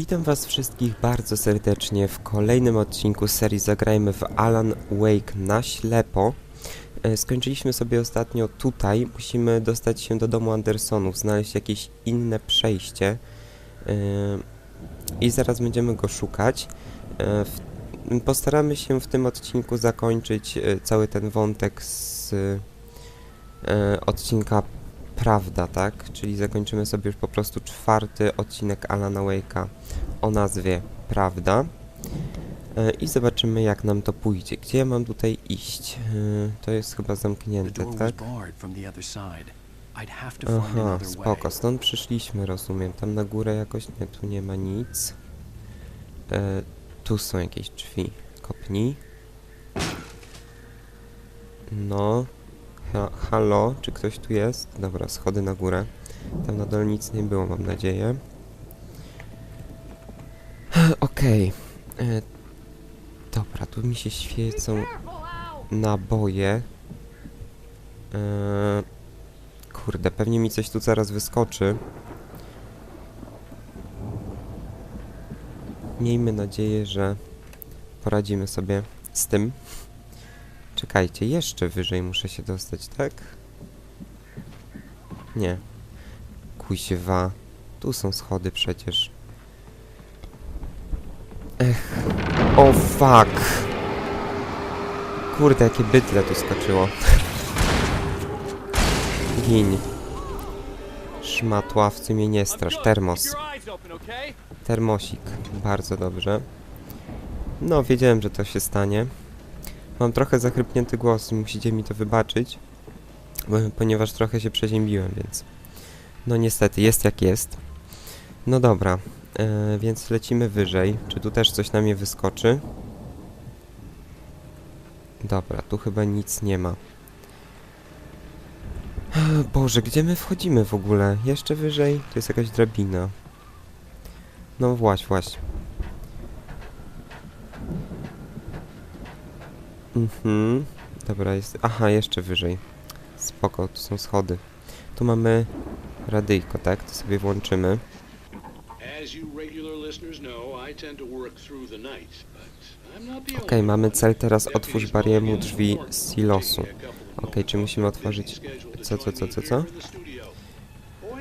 Witam was wszystkich bardzo serdecznie w kolejnym odcinku serii Zagrajmy w Alan Wake na ślepo. E, Skończyliśmy sobie ostatnio tutaj, musimy dostać się do domu Andersonów, znaleźć jakieś inne przejście e, i zaraz będziemy go szukać. E, Postaramy się w tym odcinku zakończyć cały ten wątek z odcinka Prawda, tak? Czyli zakończymy sobie już po prostu czwarty odcinek Alana Wake'a o nazwie Prawda. E, I zobaczymy jak nam to pójdzie. Gdzie ja mam tutaj iść? E, To jest chyba zamknięte, tak? Aha, spoko. Stąd przyszliśmy, rozumiem. Tam na górę jakoś... Nie, tu nie ma nic. E, tu są jakieś drzwi. Kopnij. No. Ha, halo, czy ktoś tu jest? Dobra, schody na górę. Tam na dole nic nie było, mam nadzieję. Okej. E, Dobra, tu mi się świecą naboje. E, Kurde, pewnie mi coś tu zaraz wyskoczy. Miejmy nadzieję, że poradzimy sobie z tym. Czekajcie, jeszcze wyżej muszę się dostać, tak? Nie. Kuźwa. Tu są schody przecież. Ech. O fuck. Kurde, jakie bydle tu skoczyło. Gin. Szmatławcy mnie nie strasz. Termos. Termosik. Bardzo dobrze. No, wiedziałem, że to się stanie. Mam trochę zachrypnięty głos, musicie mi to wybaczyć. Ponieważ trochę się przeziębiłem, więc... No niestety, jest jak jest. No dobra, e, więc lecimy wyżej. Czy tu też coś na mnie wyskoczy? Dobra, tu chyba nic nie ma. Boże, gdzie my wchodzimy w ogóle? Jeszcze wyżej? To jest jakaś drabina. No właśnie, właśnie. Mhm. Dobra, jest... Aha, jeszcze wyżej. Spoko, tu są schody. Tu mamy radyjko, tak? To sobie włączymy. Only mamy cel teraz otwórz bariemu drzwi z silosu. Okej, czy musimy otworzyć... Co, co, co, co, co?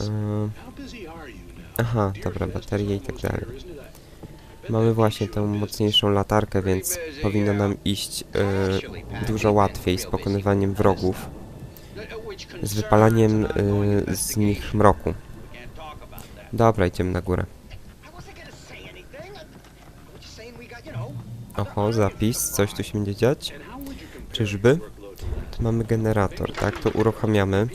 Eee, aha, dobra, baterie i tak dalej. Mamy właśnie tę mocniejszą latarkę, więc powinno nam iść e, dużo łatwiej z pokonywaniem wrogów, z wypalaniem an ongoing e, z nich mroku. Dobra, idziemy na górę. Oho, zapis, coś tu się będzie dziać. Czyżby? Tu mamy generator, tak? To uruchamiamy.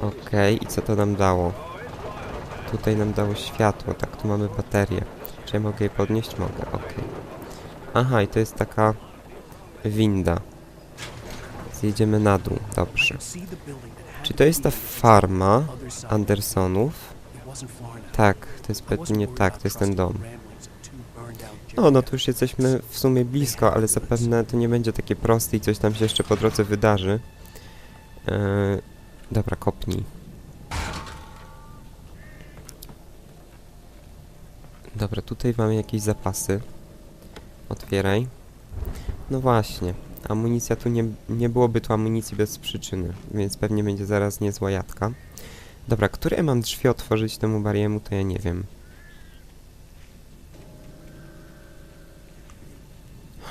Okej, i co to nam dało? Tutaj nam dało światło, tak, tu mamy baterię. Czy ja mogę je podnieść? Mogę, okej. Aha, i to jest taka winda. Zjedziemy na dół, dobrze. Czy to jest ta farma. Andersonów? Tak, to jest pewnie tak, to jest ten dom. No, no tu już jesteśmy w sumie blisko, ale zapewne to nie będzie takie proste i coś tam się jeszcze po drodze wydarzy. Eee, dobra, kopnij. Dobra, tutaj mamy jakieś zapasy. Otwieraj. No właśnie, amunicja tu nie, nie byłoby tu amunicji bez przyczyny, więc pewnie będzie zaraz niezła jadka. Dobra, które mam drzwi otworzyć temu bariemu, to ja nie wiem.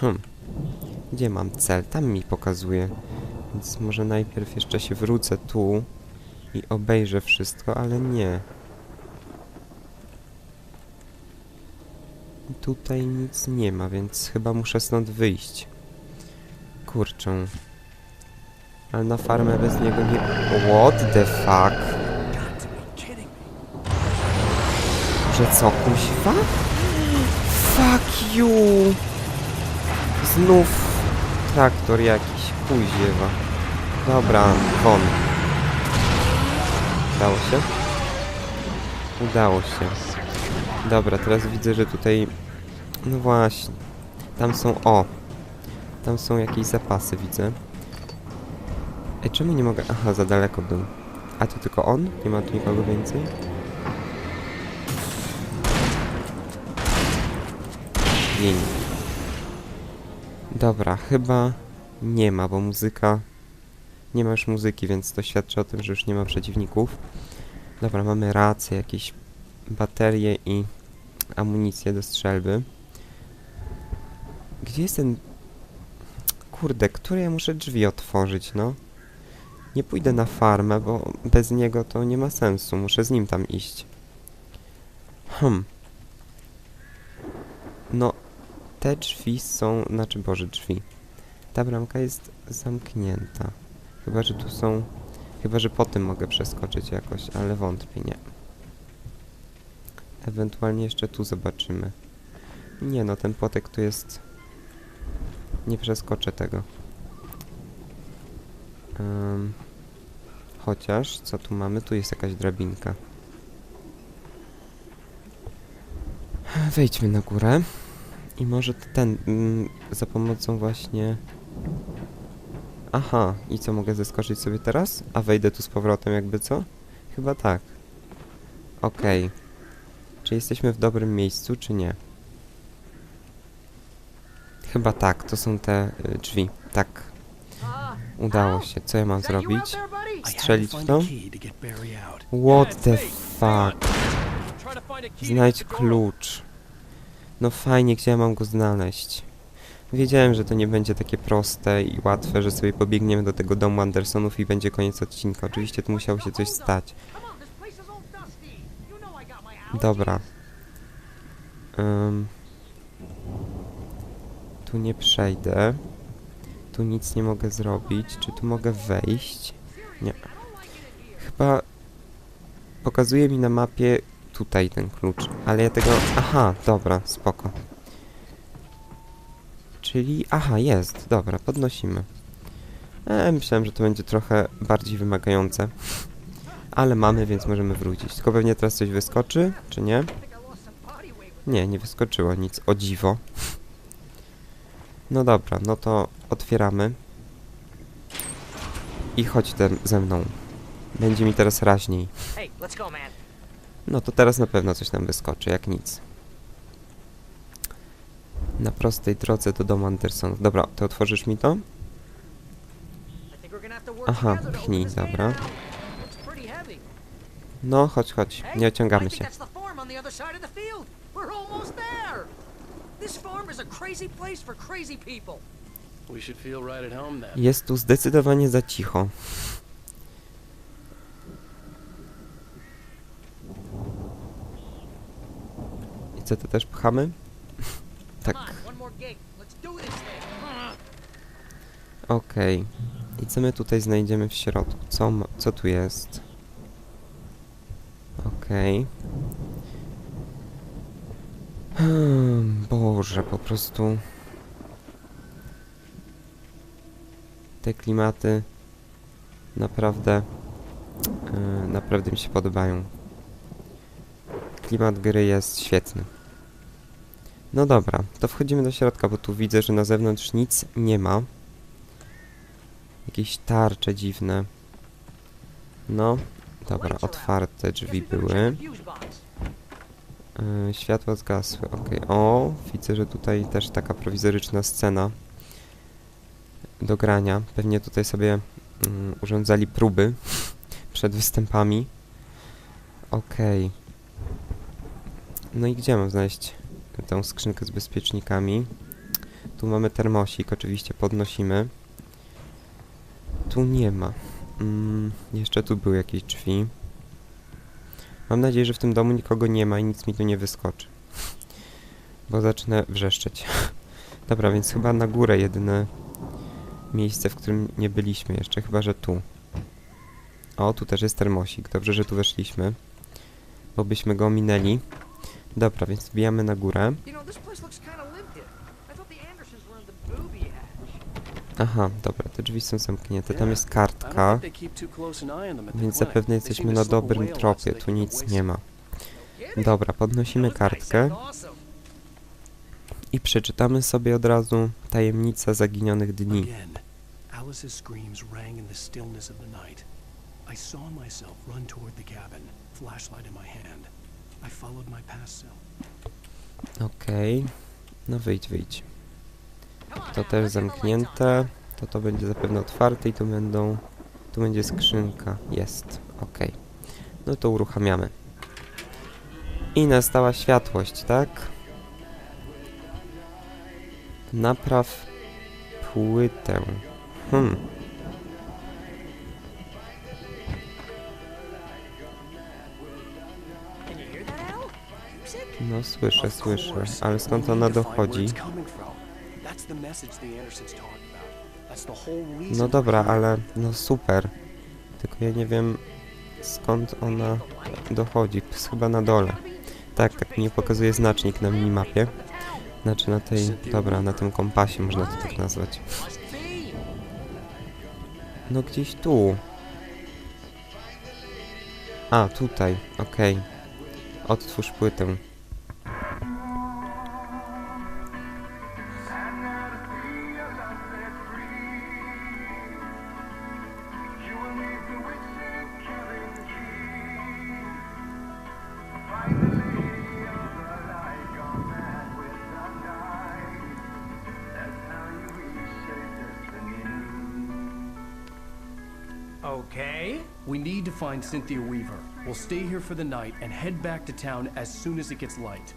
Hmm. Gdzie mam cel? Tam mi pokazuje. Więc może najpierw jeszcze się wrócę tu i obejrzę wszystko, ale nie. Tutaj nic nie ma, więc chyba muszę stąd wyjść. Kurczę. Ale na farmę bez niego nie... What the fuck? Że co, kuźwa? Fuck you! Znów traktor jakiś, kuźiewa. Dobra, kon. Udało się? Udało się. Dobra, teraz widzę, że tutaj... No właśnie. Tam są... O! Tam są jakieś zapasy, widzę. Ej, czemu nie mogę... Aha, za daleko był. A to tylko on? Nie ma tu nikogo więcej? Dzień. Dobra, chyba nie ma, bo muzyka... Nie ma już muzyki, więc to świadczy o tym, że już nie ma przeciwników. Dobra, mamy rację, jakieś baterie i amunicję do strzelby. Gdzie jest ten... Kurde, które ja muszę drzwi otworzyć, no? Nie pójdę na farmę, bo bez niego to nie ma sensu. Muszę z nim tam iść. Hmm. No, te drzwi są... Znaczy, Boże, drzwi. Ta bramka jest zamknięta. Chyba, że tu są... Chyba, że po tym mogę przeskoczyć jakoś, ale wątpię, nie. Ewentualnie jeszcze tu zobaczymy. Nie no, ten płotek tu jest... Nie przeskoczę tego. Ym, chociaż, co tu mamy? Tu jest jakaś drabinka. Wejdźmy na górę. I może ten, mm, za pomocą właśnie... Aha, i co, mogę zeskoczyć sobie teraz? A wejdę tu z powrotem jakby co? Chyba tak. Okej. Czy jesteśmy w dobrym miejscu, czy nie? Chyba tak, to są te y, drzwi. Tak, udało się. Co ja mam zrobić? Strzelić w to? What the fuck? Znajdź klucz. No fajnie, gdzie ja mam go znaleźć? Wiedziałem, że to nie będzie takie proste i łatwe, że sobie pobiegniemy do tego domu Andersonów i będzie koniec odcinka. Oczywiście tu musiało się coś stać. Dobra. Ym. tu nie przejdę. Tu nic nie mogę zrobić. Czy tu mogę wejść? Nie. Chyba pokazuje mi na mapie tutaj ten klucz, ale ja tego... Aha, dobra, spoko. Czyli... Aha, jest, dobra, podnosimy. E, myślałem, że to będzie trochę bardziej wymagające. Ale mamy, więc możemy wrócić. Tylko pewnie teraz coś wyskoczy, czy nie? Nie, nie wyskoczyło nic, o dziwo. No dobra, no to otwieramy. I chodź ze mną. Będzie mi teraz raźniej. Hey, let's go, man. No to teraz na pewno coś nam wyskoczy, jak nic. Na prostej drodze do domu Andersonów. Dobra, to otworzysz mi to? Aha, pchnij, dobra. No, chodź, chodź. Nie ociągamy się. that's the farm on the other side of the field. We're almost there. This farm is a crazy place for crazy people. We should feel right at home then. Jest tu zdecydowanie za cicho. Co, to też pchamy? tak, okej. I co my tutaj znajdziemy w środku? Co, co tu jest? Okej. Hmm, Boże, po prostu... Te klimaty naprawdę, yy, naprawdę mi się podobają. Klimat gry jest świetny. No dobra, to wchodzimy do środka, bo tu widzę, że na zewnątrz nic nie ma. Jakieś tarcze dziwne. No, dobra, otwarte drzwi były. Yy, światła zgasły, okej. O, widzę, że tutaj też taka prowizoryczna scena do grania. Pewnie tutaj sobie mm, urządzali próby przed występami. Okej. No i gdzie mam znaleźć tą skrzynkę z bezpiecznikami? Tu mamy termosik, oczywiście podnosimy. Tu nie ma. Mm, jeszcze tu były jakieś drzwi. Mam nadzieję, że w tym domu nikogo nie ma i nic mi tu nie wyskoczy. Bo zacznę wrzeszczeć. Dobra, więc chyba na górę jedyne miejsce, w którym nie byliśmy jeszcze, chyba że tu. O, tu też jest termosik. Dobrze, że tu weszliśmy. Bo byśmy go ominęli. Dobra, więc wbijamy na górę. Aha, dobra, te drzwi są zamknięte. Tam jest kartka. Więc zapewne jesteśmy na dobrym tropie. Tu nic nie ma. Dobra, podnosimy kartkę i przeczytamy sobie od razu Tajemnica Zaginionych Dni. Alice's screams rang in the stillness of the night. I saw myself run toward the cabin, flashlight in my hand. Okej. No wyjdź, wyjdź. To też zamknięte. To to będzie zapewne otwarte i tu będą... Tu będzie skrzynka. Jest. ok. No to uruchamiamy. I nastała światłość, tak? Napraw płytę. Hmm. No słyszę, słyszę. Ale skąd ona dochodzi? No dobra, ale no super. Tylko ja nie wiem skąd ona dochodzi. Chyba na dole. Tak, tak mi pokazuje znacznik na minimapie. Znaczy na tej, dobra, na tym kompasie można to tak nazwać. No gdzieś tu. A, tutaj, okej. Odtwórz płytę. Okay. We need to find Cynthia Weaver. We'll stay here for the night and head back to town as soon as it gets light.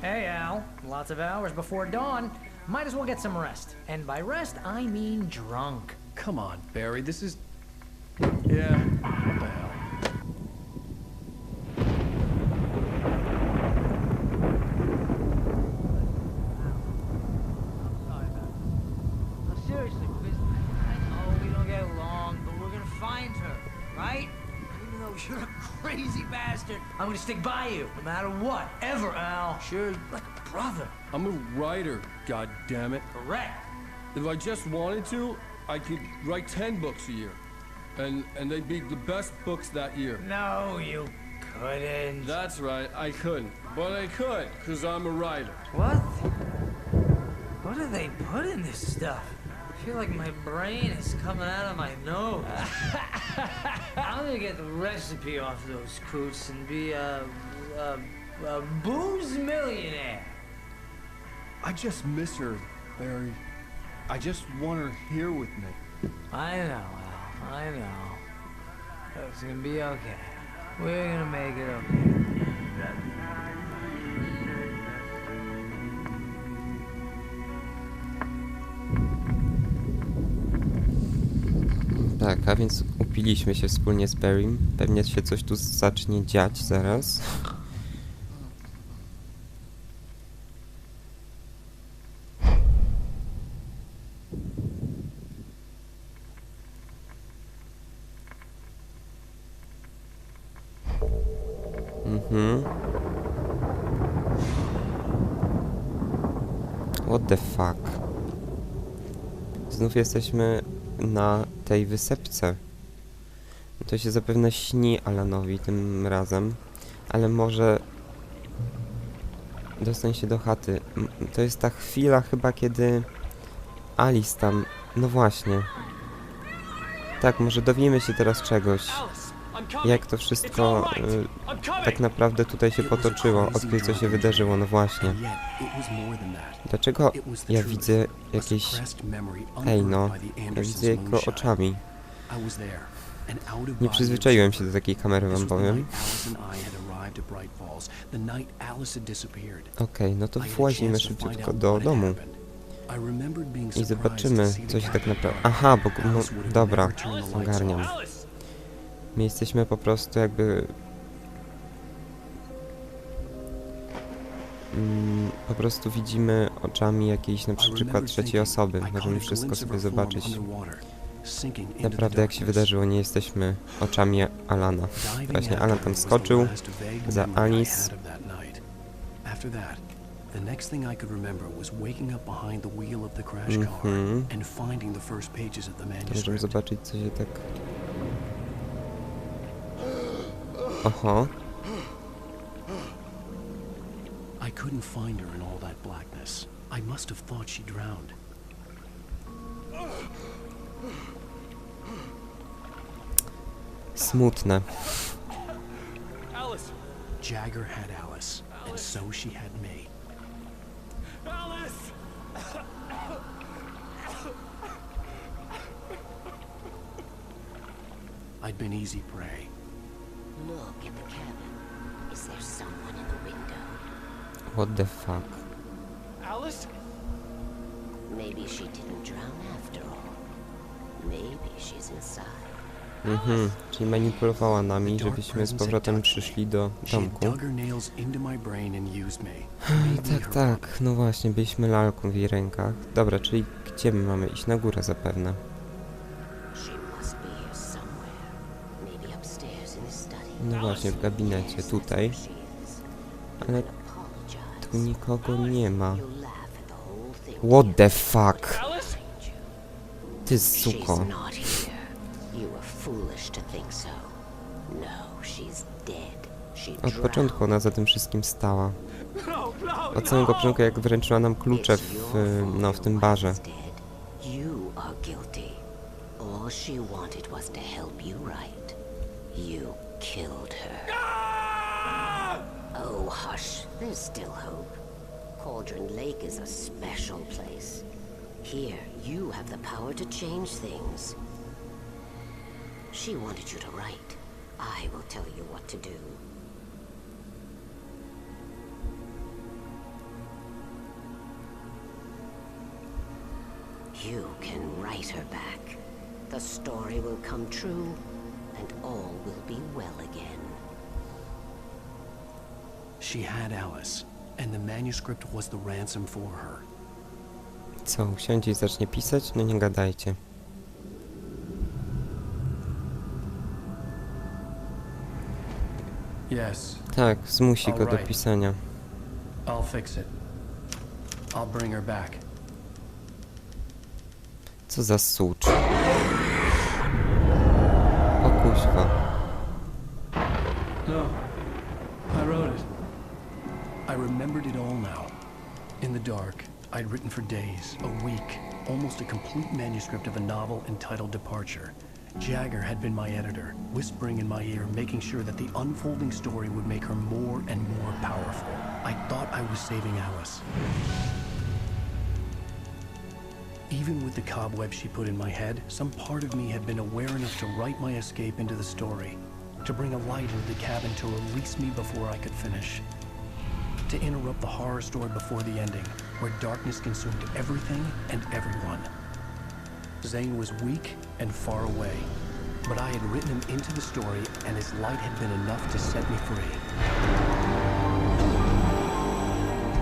Hey, Al. Lots of hours before dawn. Might as well get some rest. And by rest, I mean drunk. Come on, Barry, this is... Yeah, what the hell? No, seriously, because I know we don't get along, but we're gonna find her, right? Even though you're a crazy bastard, I'm gonna stick by you, no matter what, ever, Al. Sure, like a brother. I'm a writer, God damn it! Correct. If I just wanted to, I could write 10 books a year. And and they'd be the best books that year. No, you couldn't. That's right, I couldn't. But I could, because I'm a writer. What? What do they put in this stuff? I feel like my brain is coming out of my nose. I'm gonna get the recipe off those coots and be a, a, a booze millionaire. I just miss her, Barry. I just want her here with me. I know, Al. I know. It's gonna be okay. We're gonna make it okay. Tak, a więc upiliśmy się wspólnie z Barrym. Pewnie się coś tu zacznie dziać zaraz. Mhm. What the fuck? Znów jesteśmy na tej wysepce. To się zapewne śni Alanowi tym razem, ale może dostań się do chaty. To jest ta chwila chyba, kiedy Alice tam... No właśnie. Tak, może dowiemy się teraz czegoś. Jak to wszystko y, tak naprawdę tutaj się potoczyło, odkryj co się wydarzyło, no właśnie. Dlaczego ja widzę jakieś... Ej no, ja widzę jego oczami. Nie przyzwyczaiłem się do takiej kamery, wam powiem. Okej, no to włazimy szybciutko do domu. I zobaczymy, co się tak naprawdę... Aha, bo... No, dobra, ogarniam. My jesteśmy po prostu jakby... Mm, po prostu widzimy oczami jakiejś na przykład trzeciej osoby. Możemy wszystko sobie zobaczyć. Naprawdę jak się wydarzyło, nie jesteśmy oczami Alana. Właśnie Alan tam skoczył za Alice. the next thing I could remember was waking up behind the wheel of the crash car Mhm. and finding the first pages of the To możemy manuscript. zobaczyć, co się tak... Oho, I couldn't find her in all that blackness. I must have thought she drowned. smutne. Alice! Jagger had Alice. And so she had me. Alice! I'd been easy prey. Look at the cabin. Is there someone in the window? What the fuck? Alice? Maybe she didn't drown after all. Maybe she's inside. Mhm, czyli manipulowała nami, żebyśmy z powrotem przyszli do domku. Tak, tak, no właśnie, byliśmy lalką w jej rękach. Dobra, czyli gdzie my mamy iść? Na górę zapewne. No właśnie, w gabinecie, tutaj. Ale tu nikogo nie ma. What the fuck? Ty suko. No, Od początku ona za tym wszystkim stała. Od samego początku, jak wręczyła nam klucze w, no, w tym barze. Still hope. Cauldron Lake is a special place. Here, you have the power to change things. She wanted you to write. I will tell you what to do. You can write her back. The story will come true, and all will be well again. She had Alice, and the manuscript was the ransom for her. Co, usiądzie i zacznie pisać? No nie gadajcie. Yes, Tak, zmusi go do pisania. I'll fix it. I'll bring her back. Co za sucz. O kuźwa. No, I wrote it. I remembered it all now. In the dark, I'd written for days, a week, almost a complete manuscript of a novel entitled Departure. Jagger had been my editor, whispering in my ear, making sure that the unfolding story would make her more and more powerful. I thought I was saving Alice. Even with the cobweb she put in my head, some part of me had been aware enough to write my escape into the story, to bring a light into the cabin to release me before I could finish, to interrupt the horror story before the ending, where darkness consumed everything and everyone. Zane was weak and far away, but I had written him into the story, and his light had been enough to set me free.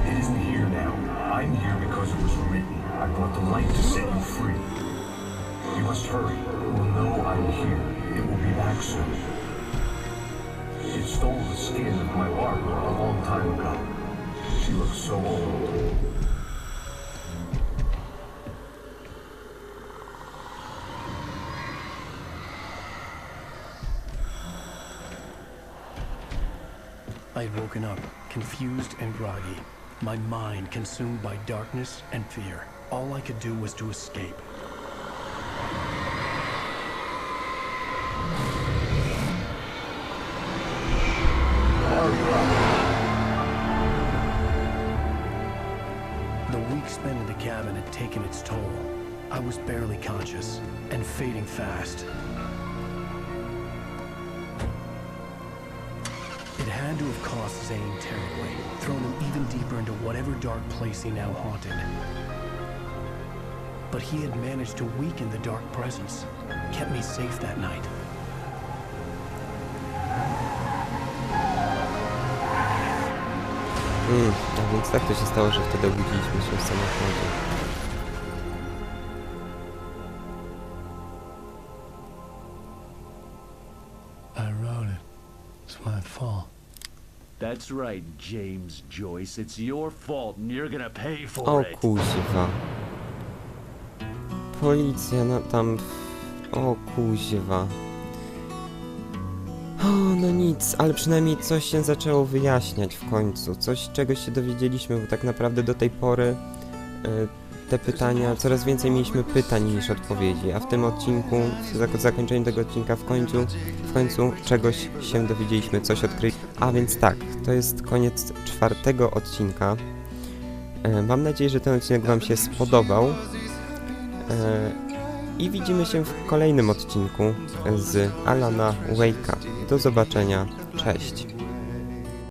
It isn't here now. I'm here because it was written. I brought the light to set you free. You must hurry. You will know I am here. It will be back soon. It stole the skin of my Barbara a long time ago. She looks so old. I had woken up, confused and groggy, my mind consumed by darkness and fear. All I could do was to escape. Was barely conscious and fading fast. It had to have cost Zane terribly, thrown him even deeper into whatever dark place he now haunted. But he had managed to weaken the dark presence, kept me safe that night. Mm. That's right, James Joyce. It's your fault, and you're gonna pay for O it. kuźwa. Policja na tam... O kuźwa. O, no nic, ale przynajmniej coś się zaczęło wyjaśniać w końcu. Coś, czego się dowiedzieliśmy, bo tak naprawdę do tej pory... y, te pytania, coraz więcej mieliśmy pytań niż odpowiedzi, a w tym odcinku, w zak- zakończeniu tego odcinka w końcu, w końcu czegoś się dowiedzieliśmy, coś odkryliśmy. A więc tak, to jest koniec czwartego odcinka. E, mam nadzieję, że ten odcinek Wam się spodobał. E, I widzimy się w kolejnym odcinku z Alana Wake'a. Do zobaczenia, cześć.